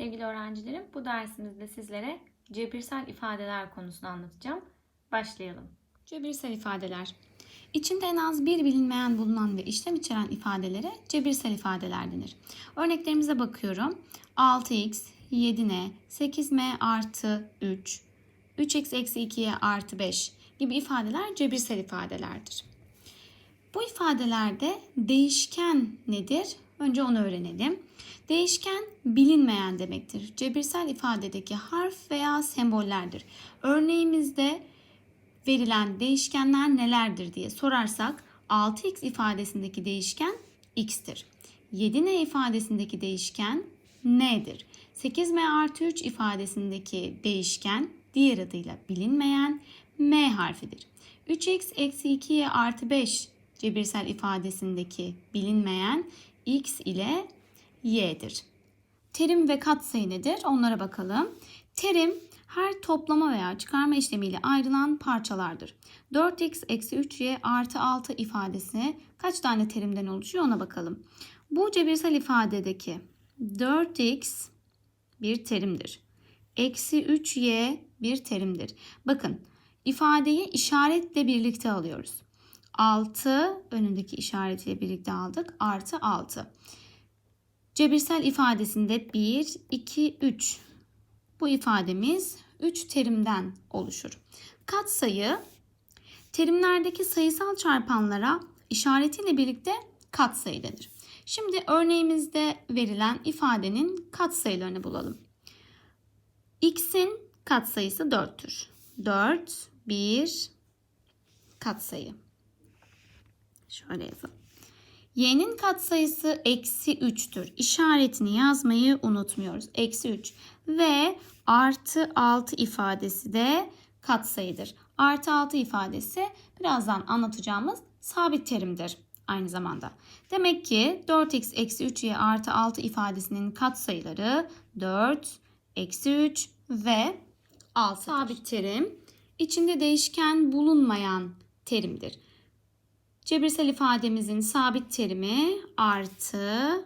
Sevgili öğrencilerim, bu dersimizde sizlere cebirsel ifadeler konusunu anlatacağım. Başlayalım. Cebirsel ifadeler. İçinde en az bir bilinmeyen bulunan ve işlem içeren ifadelere cebirsel ifadeler denir. Örneklerimize bakıyorum. 6x, 7n, 8m artı 3, 3x eksi 2y artı 5 gibi ifadeler cebirsel ifadelerdir. Bu ifadelerde değişken nedir? Önce onu öğrenelim. Değişken bilinmeyen demektir. Cebirsel ifadedeki harf veya sembollerdir. Örneğimizde verilen değişkenler nelerdir diye sorarsak 6x ifadesindeki değişken x'tir. 7n ifadesindeki değişken n'dir. 8m artı 3 ifadesindeki değişken diğer adıyla bilinmeyen m harfidir. 3x eksi 2y artı 5 cebirsel ifadesindeki bilinmeyen x ile y'dir. Terim ve katsayı nedir? Onlara bakalım. Terim her toplama veya çıkarma işlemiyle ayrılan parçalardır. 4x eksi 3y artı 6 ifadesi kaç tane terimden oluşuyor ona bakalım. Bu cebirsel ifadedeki 4x bir terimdir. Eksi 3y bir terimdir. Bakın ifadeyi işaretle birlikte alıyoruz. 6 önündeki işaretiyle birlikte aldık. Artı 6. Cebirsel ifadesinde 1, 2, 3. Bu ifademiz 3 terimden oluşur. Katsayı terimlerdeki sayısal çarpanlara işaretiyle birlikte katsayı denir. Şimdi örneğimizde verilen ifadenin katsayılarını bulalım. X'in katsayısı 4'tür. 4, 1 katsayı. Şöyle yazalım. Y'nin katsayısı eksi 3'tür. İşaretini yazmayı unutmuyoruz. Eksi 3 ve artı 6 ifadesi de katsayıdır. Artı 6 ifadesi birazdan anlatacağımız sabit terimdir aynı zamanda. Demek ki 4x eksi 3y artı 6 ifadesinin katsayıları 4, eksi 3 ve 6 sabit terim. İçinde değişken bulunmayan terimdir. Cebirsel ifademizin sabit terimi artı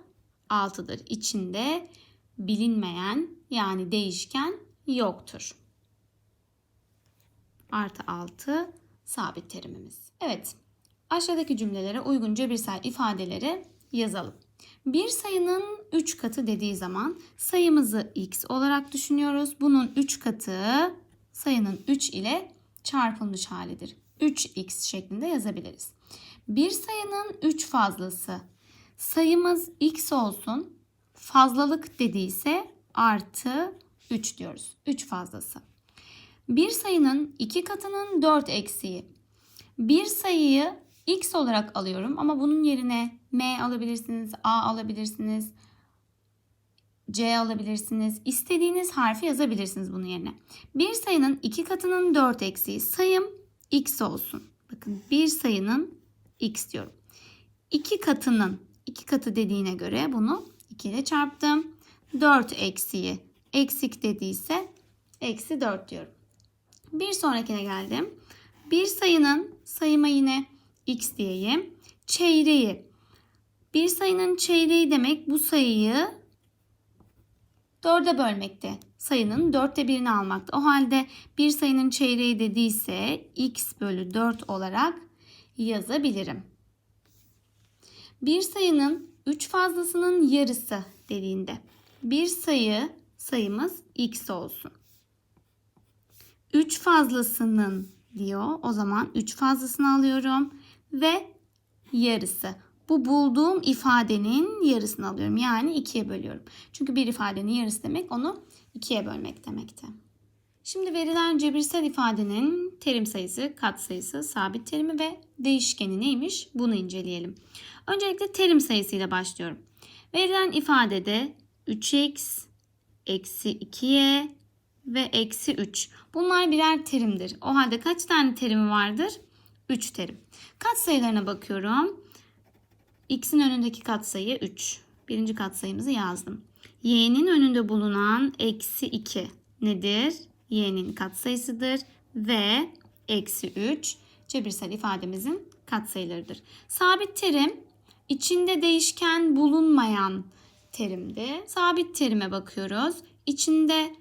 6'dır. İçinde bilinmeyen yani değişken yoktur. Artı 6 sabit terimimiz. Evet aşağıdaki cümlelere uygun cebirsel ifadeleri yazalım. Bir sayının 3 katı dediği zaman sayımızı x olarak düşünüyoruz. Bunun 3 katı sayının 3 ile çarpılmış halidir. 3x şeklinde yazabiliriz. Bir sayının 3 fazlası. Sayımız x olsun. Fazlalık dediyse artı 3 diyoruz. 3 fazlası. Bir sayının 2 katının 4 eksiği. Bir sayıyı x olarak alıyorum ama bunun yerine m alabilirsiniz, a alabilirsiniz, c alabilirsiniz. İstediğiniz harfi yazabilirsiniz bunun yerine. Bir sayının 2 katının 4 eksiği. Sayım x olsun. Bakın bir sayının x diyorum. 2 katının 2 katı dediğine göre bunu 2 ile çarptım. 4 eksiği eksik dediyse eksi 4 diyorum. Bir sonrakine geldim. Bir sayının sayıma yine x diyeyim. Çeyreği. Bir sayının çeyreği demek bu sayıyı 4'e bölmekte. Sayının 4'te birini almakta. O halde bir sayının çeyreği dediyse x bölü 4 olarak yazabilirim. Bir sayının 3 fazlasının yarısı dediğinde bir sayı sayımız x olsun. 3 fazlasının diyor. O zaman 3 fazlasını alıyorum ve yarısı. Bu bulduğum ifadenin yarısını alıyorum. Yani 2'ye bölüyorum. Çünkü bir ifadenin yarısı demek onu 2'ye bölmek demekti. Şimdi verilen cebirsel ifadenin terim sayısı, katsayısı, sabit terimi ve değişkeni neymiş? Bunu inceleyelim. Öncelikle terim sayısıyla başlıyorum. Verilen ifadede 3x, eksi 2y ve eksi 3. Bunlar birer terimdir. O halde kaç tane terimi vardır? 3 terim. Katsayılarına bakıyorum. X'in önündeki katsayı 3. Birinci katsayımızı yazdım. Y'nin önünde bulunan eksi 2 nedir? Y'nin katsayısıdır ve eksi 3 cebirsel ifademizin katsayılarıdır. Sabit terim içinde değişken bulunmayan terimdi. Sabit terime bakıyoruz. İçinde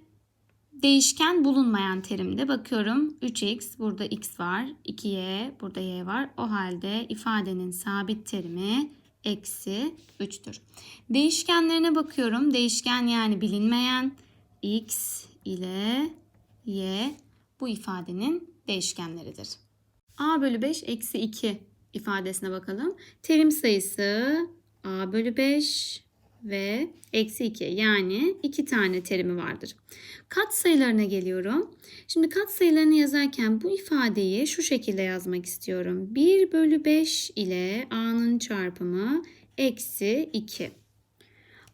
değişken bulunmayan terimde bakıyorum 3x burada x var 2y burada y var o halde ifadenin sabit terimi eksi 3'tür. Değişkenlerine bakıyorum değişken yani bilinmeyen x ile y bu ifadenin değişkenleridir. a bölü 5 eksi 2 ifadesine bakalım. Terim sayısı a bölü 5 ve eksi 2 yani 2 tane terimi vardır. Kat sayılarına geliyorum. Şimdi kat sayılarını yazarken bu ifadeyi şu şekilde yazmak istiyorum. 1 bölü 5 ile a'nın çarpımı eksi 2.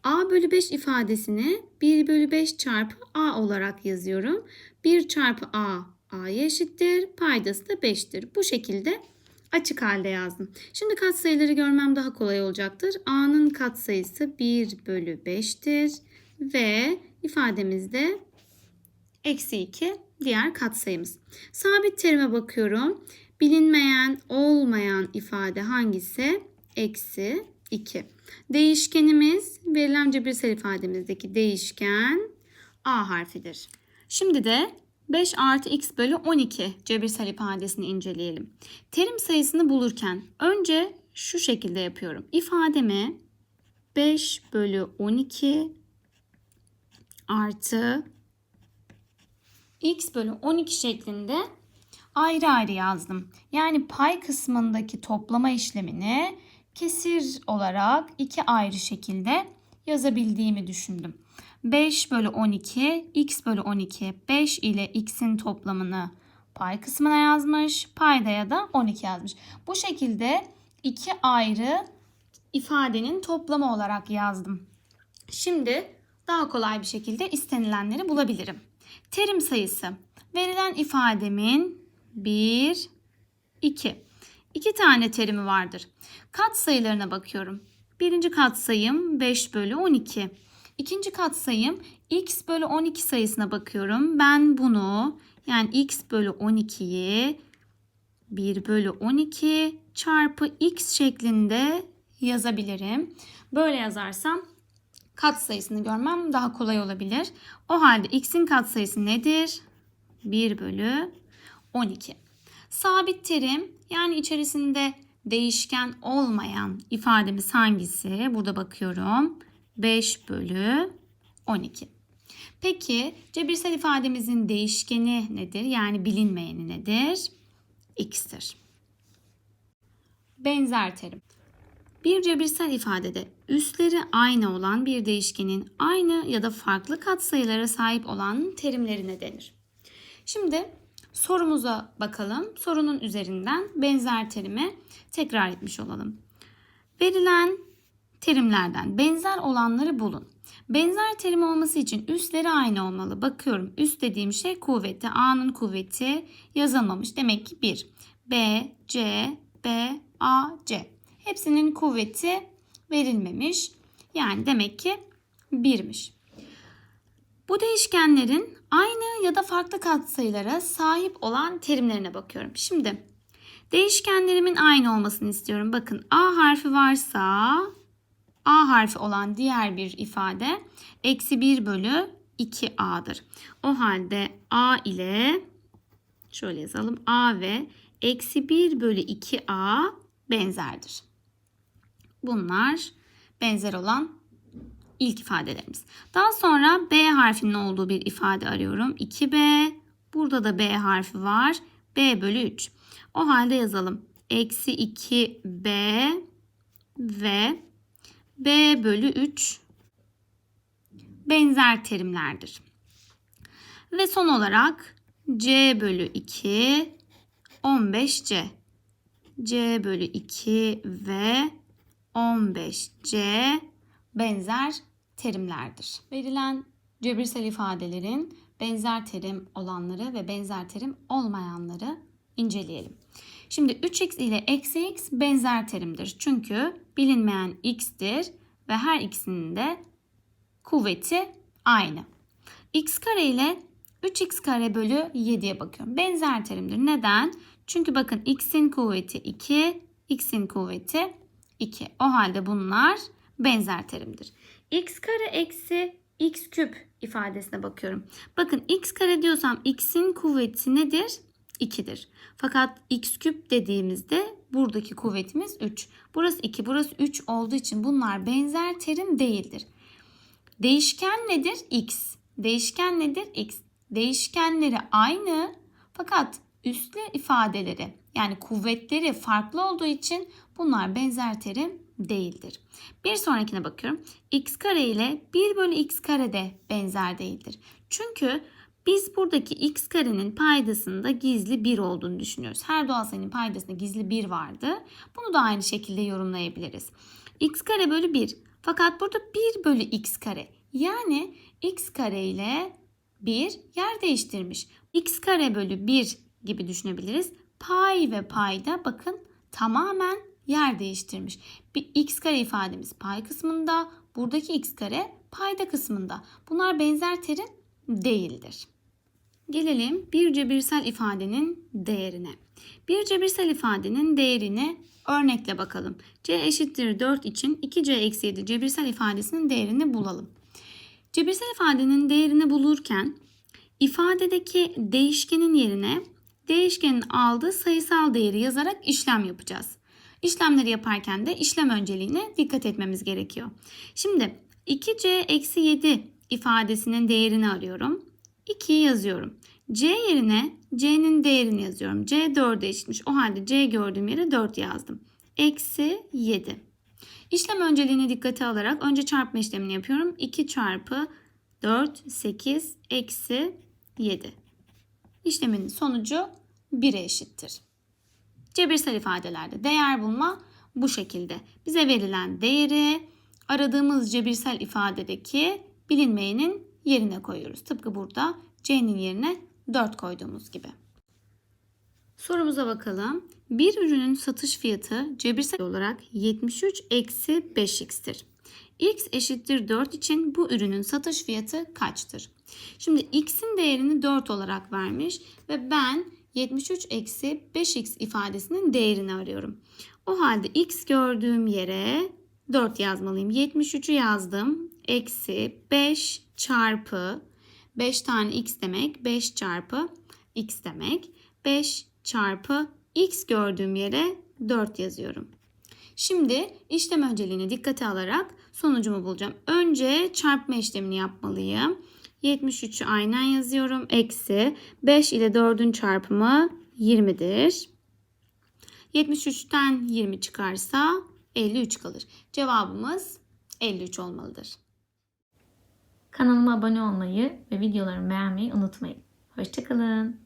a bölü 5 ifadesini 1 bölü 5 çarpı a olarak yazıyorum. 1 çarpı a a'ya eşittir. Paydası da 5'tir. Bu şekilde açık halde yazdım. Şimdi katsayıları görmem daha kolay olacaktır. A'nın katsayısı 1 bölü 5'tir. Ve ifademizde eksi 2 diğer katsayımız. Sabit terime bakıyorum. Bilinmeyen olmayan ifade hangisi? Eksi 2. Değişkenimiz verilen cebirsel ifademizdeki değişken A harfidir. Şimdi de 5 artı x bölü 12 cebirsel ifadesini inceleyelim. Terim sayısını bulurken önce şu şekilde yapıyorum. İfademi 5 bölü 12 artı x bölü 12 şeklinde ayrı ayrı yazdım. Yani pay kısmındaki toplama işlemini kesir olarak iki ayrı şekilde yazabildiğimi düşündüm. 5 bölü 12 x bölü 12 5 ile x'in toplamını pay kısmına yazmış. Paydaya da 12 yazmış. Bu şekilde iki ayrı ifadenin toplamı olarak yazdım. Şimdi daha kolay bir şekilde istenilenleri bulabilirim. Terim sayısı verilen ifademin 1, 2. 2 tane terimi vardır. Kat sayılarına bakıyorum. Birinci katsayım 5 bölü 12. İkinci katsayım x bölü 12 sayısına bakıyorum. Ben bunu yani x bölü 12'yi 1 bölü 12 çarpı x şeklinde yazabilirim. Böyle yazarsam kat sayısını görmem daha kolay olabilir. O halde x'in kat sayısı nedir? 1 bölü 12. Sabit terim yani içerisinde değişken olmayan ifademiz hangisi? Burada bakıyorum. 5 bölü 12. Peki cebirsel ifademizin değişkeni nedir? Yani bilinmeyeni nedir? X'tir. Benzer terim. Bir cebirsel ifadede üsleri aynı olan bir değişkenin aynı ya da farklı katsayılara sahip olan terimlerine denir. Şimdi sorumuza bakalım. Sorunun üzerinden benzer terimi tekrar etmiş olalım. Verilen terimlerden benzer olanları bulun. Benzer terim olması için üsleri aynı olmalı. Bakıyorum üst dediğim şey kuvveti. A'nın kuvveti yazılmamış. Demek ki 1. B, C, B, A, C. Hepsinin kuvveti verilmemiş. Yani demek ki 1'miş. Bu değişkenlerin aynı ya da farklı katsayılara sahip olan terimlerine bakıyorum. Şimdi değişkenlerimin aynı olmasını istiyorum. Bakın A harfi varsa A harfi olan diğer bir ifade eksi 1 bölü 2A'dır. O halde A ile şöyle yazalım A ve eksi 1 bölü 2A benzerdir. Bunlar benzer olan ilk ifadelerimiz. Daha sonra B harfinin olduğu bir ifade arıyorum. 2B. Burada da B harfi var. B bölü 3. O halde yazalım. Eksi 2B ve B bölü 3 benzer terimlerdir. Ve son olarak C bölü 2 15C. C bölü 2 ve 15C benzer terimlerdir. Verilen cebirsel ifadelerin benzer terim olanları ve benzer terim olmayanları inceleyelim. Şimdi 3x ile eksi x benzer terimdir. Çünkü bilinmeyen x'tir ve her ikisinin de kuvveti aynı. x kare ile 3x kare bölü 7'ye bakıyorum. Benzer terimdir. Neden? Çünkü bakın x'in kuvveti 2, x'in kuvveti 2. O halde bunlar benzer terimdir. x kare eksi x küp ifadesine bakıyorum. Bakın x kare diyorsam x'in kuvveti nedir? 2'dir. Fakat x küp dediğimizde buradaki kuvvetimiz 3. Burası 2, burası 3 olduğu için bunlar benzer terim değildir. Değişken nedir? X. Değişken nedir? X. Değişkenleri aynı fakat üslü ifadeleri yani kuvvetleri farklı olduğu için bunlar benzer terim değildir. Bir sonrakine bakıyorum. x kare ile 1 bölü x kare de benzer değildir. Çünkü biz buradaki x karenin paydasında gizli 1 olduğunu düşünüyoruz. Her doğal sayının paydasında gizli 1 vardı. Bunu da aynı şekilde yorumlayabiliriz. x kare bölü 1. Fakat burada 1 bölü x kare. Yani x kare ile 1 yer değiştirmiş. x kare bölü 1 gibi düşünebiliriz. Pay ve payda bakın tamamen yer değiştirmiş. Bir x kare ifademiz pay kısmında, buradaki x kare payda kısmında. Bunlar benzer terim değildir. Gelelim bir cebirsel ifadenin değerine. Bir cebirsel ifadenin değerini örnekle bakalım. c eşittir 4 için 2c eksi 7 cebirsel ifadesinin değerini bulalım. Cebirsel ifadenin değerini bulurken ifadedeki değişkenin yerine değişkenin aldığı sayısal değeri yazarak işlem yapacağız. İşlemleri yaparken de işlem önceliğine dikkat etmemiz gerekiyor. Şimdi 2c eksi 7 ifadesinin değerini arıyorum. 2'yi yazıyorum. c yerine c'nin değerini yazıyorum. c 4'e eşitmiş. O halde c gördüğüm yere 4 yazdım. Eksi 7. İşlem önceliğine dikkate alarak önce çarpma işlemini yapıyorum. 2 çarpı 4, 8, eksi 7. İşlemin sonucu 1'e eşittir. Cebirsel ifadelerde değer bulma bu şekilde. Bize verilen değeri aradığımız cebirsel ifadedeki bilinmeyenin yerine koyuyoruz. Tıpkı burada c'nin yerine 4 koyduğumuz gibi. Sorumuza bakalım. Bir ürünün satış fiyatı cebirsel olarak 73 eksi 5x'tir. x eşittir 4 için bu ürünün satış fiyatı kaçtır? Şimdi x'in değerini 4 olarak vermiş ve ben 73 eksi 5x ifadesinin değerini arıyorum. O halde x gördüğüm yere 4 yazmalıyım. 73'ü yazdım. Eksi 5 çarpı 5 tane x demek 5 çarpı x demek. 5 çarpı x gördüğüm yere 4 yazıyorum. Şimdi işlem önceliğine dikkate alarak sonucumu bulacağım. Önce çarpma işlemini yapmalıyım. 73'ü aynen yazıyorum. Eksi 5 ile 4'ün çarpımı 20'dir. 73'ten 20 çıkarsa 53 kalır. Cevabımız 53 olmalıdır. Kanalıma abone olmayı ve videolarımı beğenmeyi unutmayın. Hoşçakalın.